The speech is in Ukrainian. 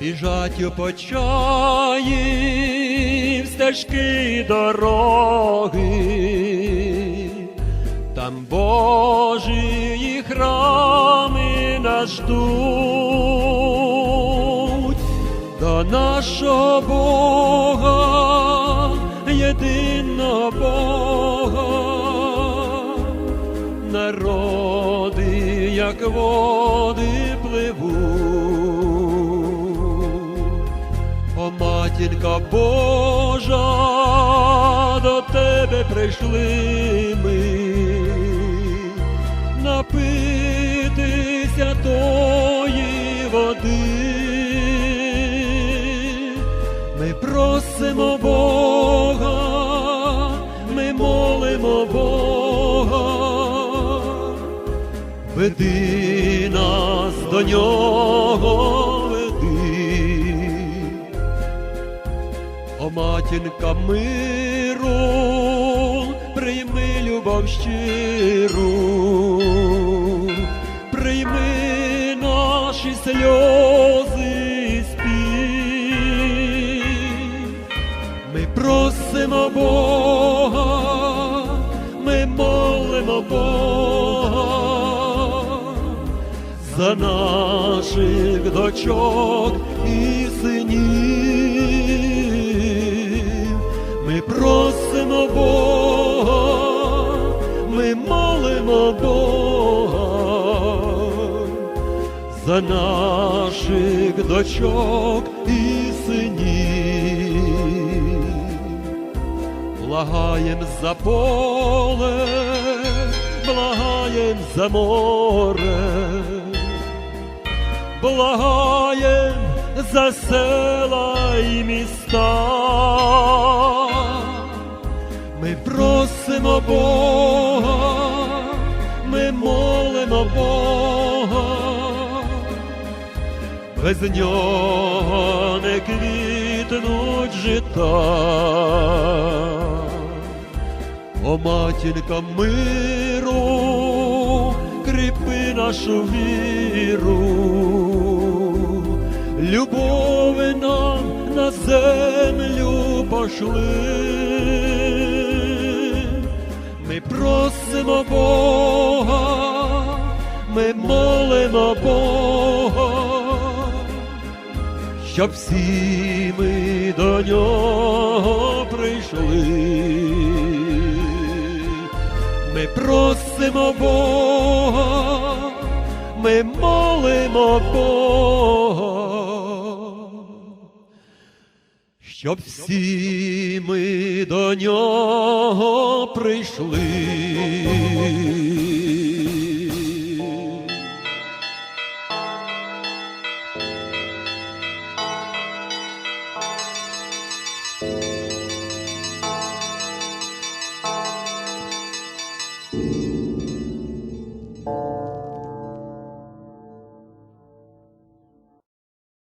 біжать у почаї в стежки дороги, там Божі храми нас ждуть. До нашого Бога, єдиного Бога, народи, як води пливуть. Матінка Божа, до тебе прийшли ми, напитися тої води. Ми просимо Бога, ми молимо Бога, веди нас до нього, О, матінка миру, прийми любов щиру, прийми наші сльози спів. Ми просимо Бога, ми молимо Бога за наших дочок і синів. Ми просимо Бога, ми молимо Бога за наших дочок і синів. Благаєм за поле, благаєм за море, благаєм за села і міста. Просимо Бога, ми молимо Бога, без нього не квітнуть жита. О, матінка миру, кріпи нашу віру, любови нам на землю пошли. Ми молимо Бога, щоб всі ми до нього прийшли. Ми просимо Бога, ми молимо Бога, щоб всі ми до нього прийшли.